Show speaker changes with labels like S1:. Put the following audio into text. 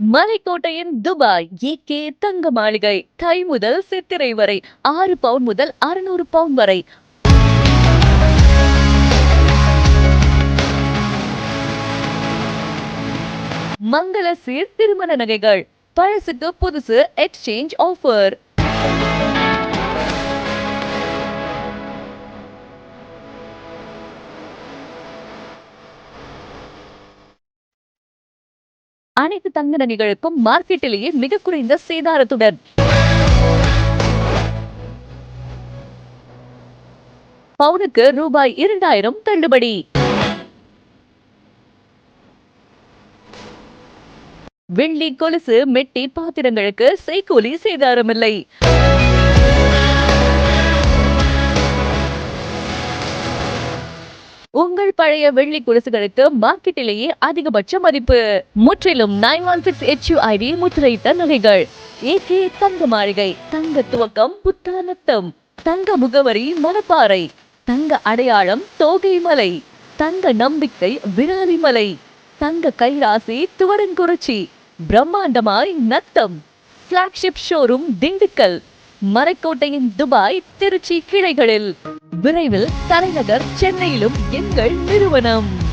S1: மலைக்கோட்டையின் Dubai AK தங்க மாளிகை தை முதல் சித்திரை வரை ஆறு பவுன் முதல் அறுநூறு பவுன் வரை. மங்கள சீர் திருமண நகைகள். பழசுக்கு புதுசு எக்ஸ்சேஞ்ச் ஆஃபர் அனைத்து தங்க நகைகளுக்கும் மார்க்கெட்டிலேயே மிக குறைந்த சேதாரத்துடன் பவுனுக்கு ரூபாய் இரண்டாயிரம் தள்ளுபடி. வெள்ளி கொலுசு மெட்டி பாத்திரங்களுக்கு செய்கூலி சேதாரமில்லை. உங்கள் பழைய வெள்ளி குடிசுகளுக்கு மார்க்கெட்டிலேயே அதிகபட்ச மதிப்பு. முற்றிலும் நைன் ஒன் சிக்ஸ் ஹெச்யூஐடி முத்திரையிட்ட நகைகள் ஏகே தங்க மாளிகை தங்க துவக்கம் புத்தானத்தம் தங்க முகவரி மணப்பாறை தங்க அடையாளம் தோகை மலை தங்க நம்பிக்கை விராலிமலை தங்க கைராசி துவரன்குறிச்சி பிரம்மாண்டமாய் நத்தம். பிளாக்ஷிப் ஷோரூம் திண்டுக்கல் மரக்கோட்டையின் துபாய் திருச்சி கிளைகளில். விரைவில் தலைநகர் சென்னையிலும் எங்கள் நிறுவனம்.